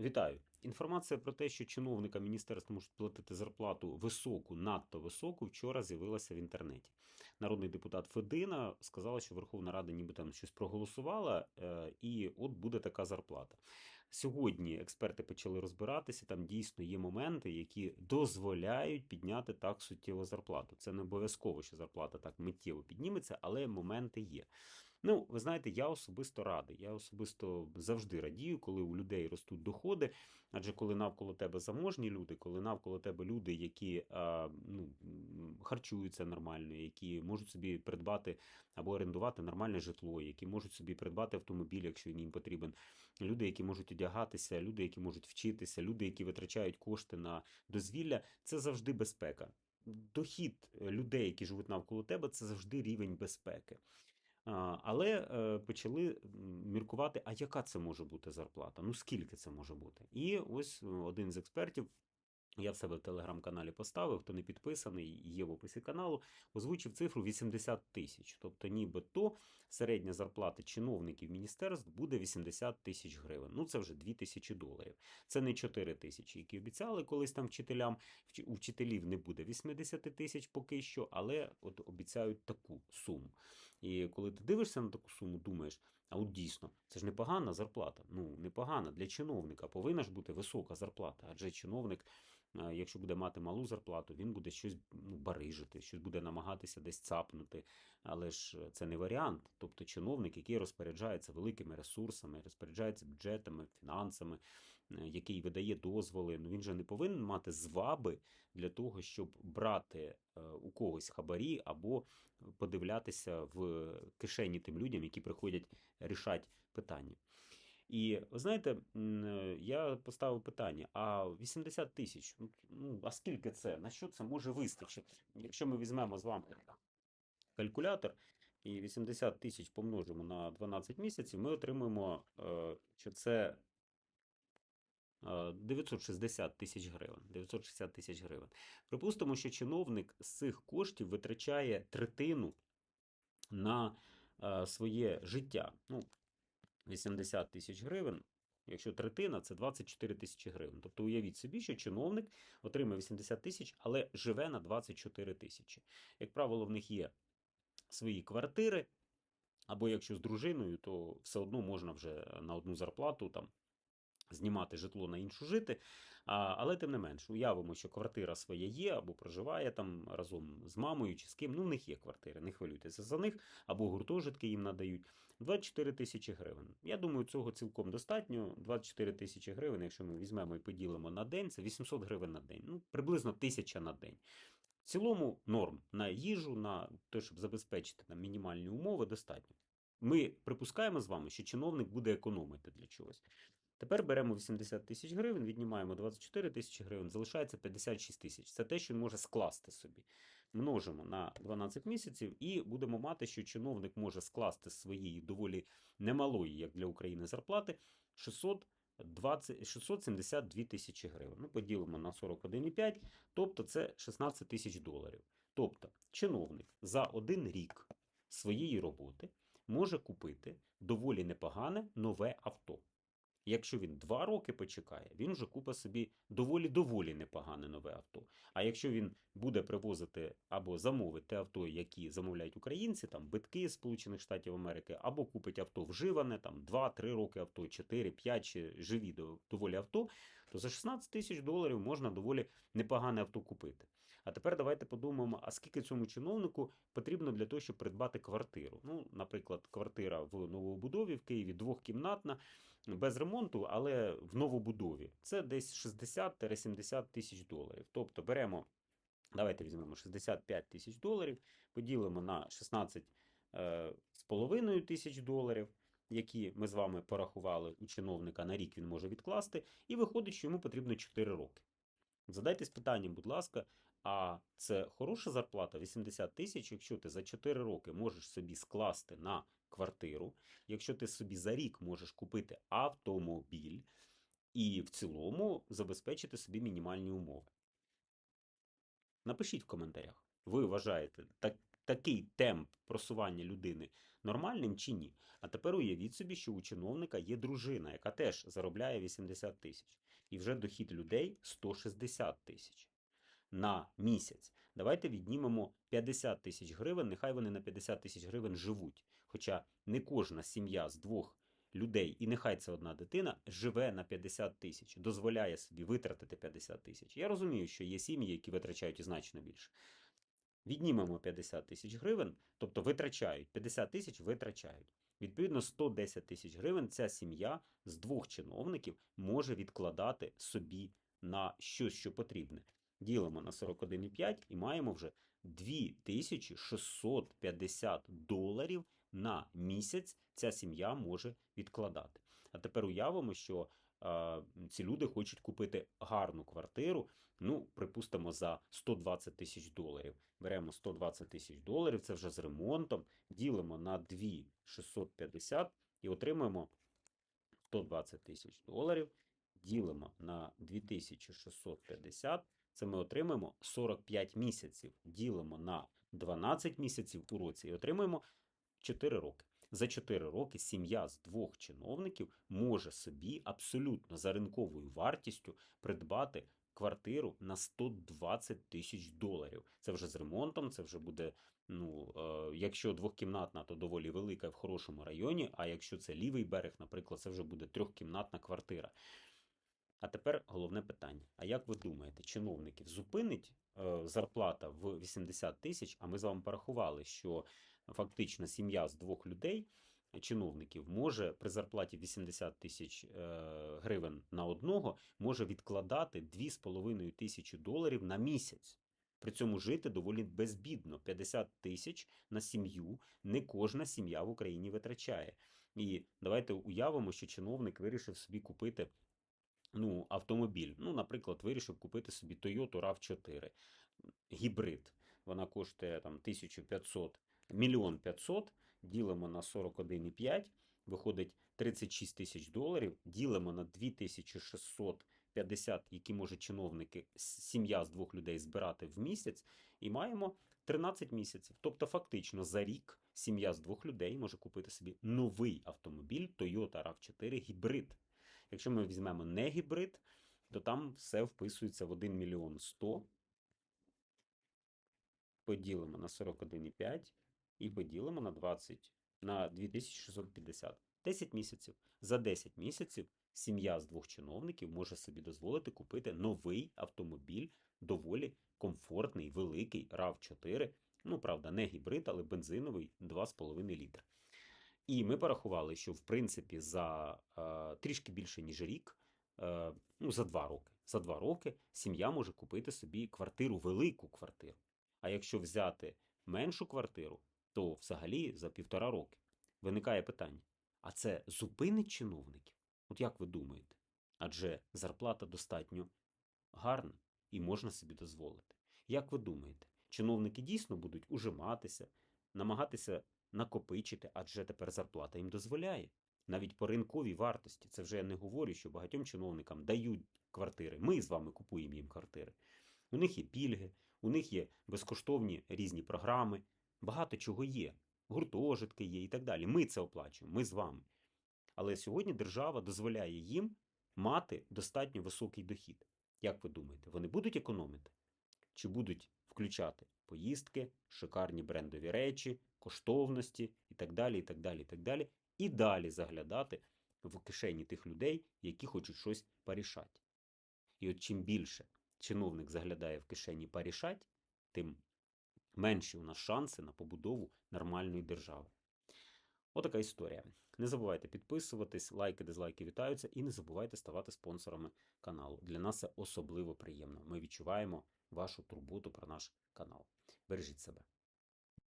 Вітаю. Інформація про те, що чиновникам міністерства можуть платити зарплату високу, надто високу, вчора з'явилася в інтернеті. Народний депутат Федина сказала, що Верховна Рада ніби там щось проголосувала, е, і от буде така зарплата. Сьогодні експерти почали розбиратися. Там дійсно є моменти, які дозволяють підняти так суттєво зарплату. Це не обов'язково, що зарплата так миттєво підніметься, але моменти є. Ну, ви знаєте, я особисто радий. Я особисто завжди радію, коли у людей ростуть доходи. Адже коли навколо тебе заможні люди, коли навколо тебе люди, які ну, харчуються нормально, які можуть собі придбати або орендувати нормальне житло, які можуть собі придбати автомобіль, якщо він їм потрібен, люди, які можуть одягатися, люди, які можуть вчитися, люди, які витрачають кошти на дозвілля, це завжди безпека. Дохід е, людей, які живуть навколо тебе, це завжди рівень безпеки. Але е, почали міркувати, а яка це може бути зарплата? Ну скільки це може бути? І ось е, один з експертів. Я в себе в телеграм-каналі поставив, хто не підписаний, є в описі каналу, озвучив цифру 80 тисяч. Тобто, нібито середня зарплата чиновників міністерств буде 80 тисяч гривень. Ну це вже 2 тисячі доларів. Це не 4 тисячі, які обіцяли колись там вчителям. Вч- У вчителів не буде 80 тисяч поки що, але от обіцяють таку суму. І коли ти дивишся на таку суму, думаєш, а от дійсно, це ж непогана зарплата. Ну, непогана для чиновника. Повинна ж бути висока зарплата. Адже чиновник, е, якщо буде мати малу зарплату, він буде щось ну, барижити, щось буде намагатися десь цапнути. Але ж е, це не варіант. Тобто чиновник, який розпоряджається великими ресурсами, розпоряджається бюджетами, фінансами, який видає дозволи, ну він же не повинен мати зваби для того, щоб брати е, у когось хабарі або подивлятися в кишені тим людям, які приходять рішати питання. І ви знаєте, я поставив питання: а 80 тисяч, ну, ну а скільки це? На що це може вистачити? Якщо ми візьмемо з вами калькулятор і 80 тисяч помножимо на 12 місяців, ми отримаємо, е, що це 960 тисяч гривень. 960 тисяч гривень. Припустимо, що чиновник з цих коштів витрачає третину на е, своє життя. Ну, 80 тисяч гривень. Якщо третина, це 24 тисячі гривень. Тобто уявіть собі, що чиновник отримує 80 тисяч, але живе на 24 тисячі. Як правило, в них є свої квартири, або якщо з дружиною, то все одно можна вже на одну зарплату там знімати житло на іншу жити. Але тим не менш, уявимо, що квартира своя є, або проживає там разом з мамою чи з ким. Ну, в них є квартири, не хвилюйтеся за них, або гуртожитки їм надають. 24 тисячі гривень. Я думаю, цього цілком достатньо. 24 тисячі гривень, якщо ми візьмемо і поділимо на день, це 800 гривень на день. Ну, приблизно 1000 на день. В цілому норм на їжу, на те, щоб забезпечити нам мінімальні умови, достатньо. Ми припускаємо з вами, що чиновник буде економити для чогось. Тепер беремо 80 тисяч гривень, віднімаємо 24 тисячі гривень, залишається 56 тисяч. Це те, що він може скласти собі. Множимо на 12 місяців і будемо мати, що чиновник може скласти своєї доволі немалої, як для України, зарплати 620, 672 тисячі гривень. Ну, поділимо на 41,5, тобто це 16 тисяч доларів. Тобто чиновник за один рік своєї роботи може купити доволі непогане нове авто. Якщо він два роки почекає, він вже купить собі доволі-доволі непогане нове авто. А якщо він буде привозити або замовить те авто, які замовляють українці, там битки Сполучених Штатів Америки, або купить авто вживане, там 2-3 роки авто, 4, 5 чи живі доволі авто, то за 16 тисяч доларів можна доволі непогане авто купити. А тепер давайте подумаємо, а скільки цьому чиновнику потрібно для того, щоб придбати квартиру. Ну, наприклад, квартира в новобудові в Києві двохкімнатна, без ремонту, але в новобудові. Це десь 60-70 тисяч доларів. Тобто беремо, давайте візьмемо 65 тисяч доларів, поділимо на 16 е, тисяч доларів, які ми з вами порахували у чиновника на рік він може відкласти, і виходить, що йому потрібно 4 роки. Задайтесь питанням, будь ласка, а це хороша зарплата 80 тисяч, якщо ти за 4 роки можеш собі скласти на квартиру, якщо ти собі за рік можеш купити автомобіль і в цілому забезпечити собі мінімальні умови. Напишіть в коментарях. Ви вважаєте, так, такий темп просування людини нормальним чи ні? А тепер уявіть собі, що у чиновника є дружина, яка теж заробляє 80 тисяч. І вже дохід людей 160 тисяч на місяць. Давайте віднімемо 50 тисяч гривень, нехай вони на 50 тисяч гривень живуть. Хоча не кожна сім'я з двох людей, і нехай це одна дитина, живе на 50 тисяч, дозволяє собі витратити 50 тисяч. Я розумію, що є сім'ї, які витрачають і значно більше. Віднімемо 50 тисяч гривень, тобто витрачають 50 тисяч витрачають. Відповідно, 110 тисяч гривень ця сім'я з двох чиновників може відкладати собі на щось, що потрібне. Ділимо на 41,5 і маємо вже 2650 доларів на місяць ця сім'я може відкладати. А тепер уявимо, що е, ці люди хочуть купити гарну квартиру, ну, припустимо, за 120 тисяч доларів. Беремо 120 тисяч доларів, це вже з ремонтом, ділимо на 2650 і отримуємо 120 тисяч доларів, ділимо на 2650, це ми отримаємо 45 місяців, ділимо на 12 місяців у році і отримуємо 4 роки. За 4 роки сім'я з двох чиновників може собі абсолютно за ринковою вартістю придбати квартиру на 120 тисяч доларів. Це вже з ремонтом, це вже буде, ну, е, якщо двохкімнатна, то доволі велика в хорошому районі, а якщо це лівий берег, наприклад, це вже буде трьохкімнатна квартира. А тепер головне питання: а як ви думаєте, чиновників зупинить е, зарплата в 80 тисяч? А ми з вами порахували, що фактично сім'я з двох людей, чиновників, може при зарплаті 80 тисяч е, гривень на одного, може відкладати 2,5 тисячі доларів на місяць. При цьому жити доволі безбідно. 50 тисяч на сім'ю не кожна сім'я в Україні витрачає. І давайте уявимо, що чиновник вирішив собі купити ну, автомобіль. Ну, наприклад, вирішив купити собі Toyota RAV4 гібрид. Вона коштує там 1500, мільйон 500, ділимо на 41,5, виходить 36 тисяч доларів, ділимо на 2650, які може чиновники, сім'я з двох людей збирати в місяць, і маємо 13 місяців. Тобто, фактично, за рік сім'я з двох людей може купити собі новий автомобіль Toyota RAV4 гібрид. Якщо ми візьмемо не гібрид, то там все вписується в 1 мільйон 100. Поділимо на 41,5 і поділимо на 20 на 2650. 10 місяців. За 10 місяців сім'я з двох чиновників може собі дозволити купити новий автомобіль, доволі комфортний, великий RAV4. Ну, правда, не гібрид, але бензиновий 2,5 літра. І ми порахували, що в принципі за е, трішки більше ніж рік, е, ну за два роки, за два роки сім'я може купити собі квартиру, велику квартиру. А якщо взяти меншу квартиру, то взагалі за півтора роки виникає питання: а це зупинить чиновників? От як ви думаєте? Адже зарплата достатньо гарна і можна собі дозволити. Як ви думаєте, чиновники дійсно будуть ужиматися, намагатися накопичити, адже тепер зарплата їм дозволяє. Навіть по ринковій вартості. Це вже я не говорю, що багатьом чиновникам дають квартири. Ми з вами купуємо їм квартири. У них є пільги, у них є безкоштовні різні програми, багато чого є. Гуртожитки є і так далі. Ми це оплачуємо, ми з вами. Але сьогодні держава дозволяє їм мати достатньо високий дохід. Як ви думаєте, вони будуть економити? Чи будуть включати поїздки, шикарні брендові речі, коштовності і так далі, і так далі, і так далі, і далі заглядати в кишені тих людей, які хочуть щось порішати. І от чим більше чиновник заглядає в кишені порішать, тим менші у нас шанси на побудову нормальної держави. Отака історія. Не забувайте підписуватись, лайки, дизлайки вітаються, і не забувайте ставати спонсорами каналу. Для нас це особливо приємно. Ми відчуваємо вашу турботу про наш канал. Бережіть себе.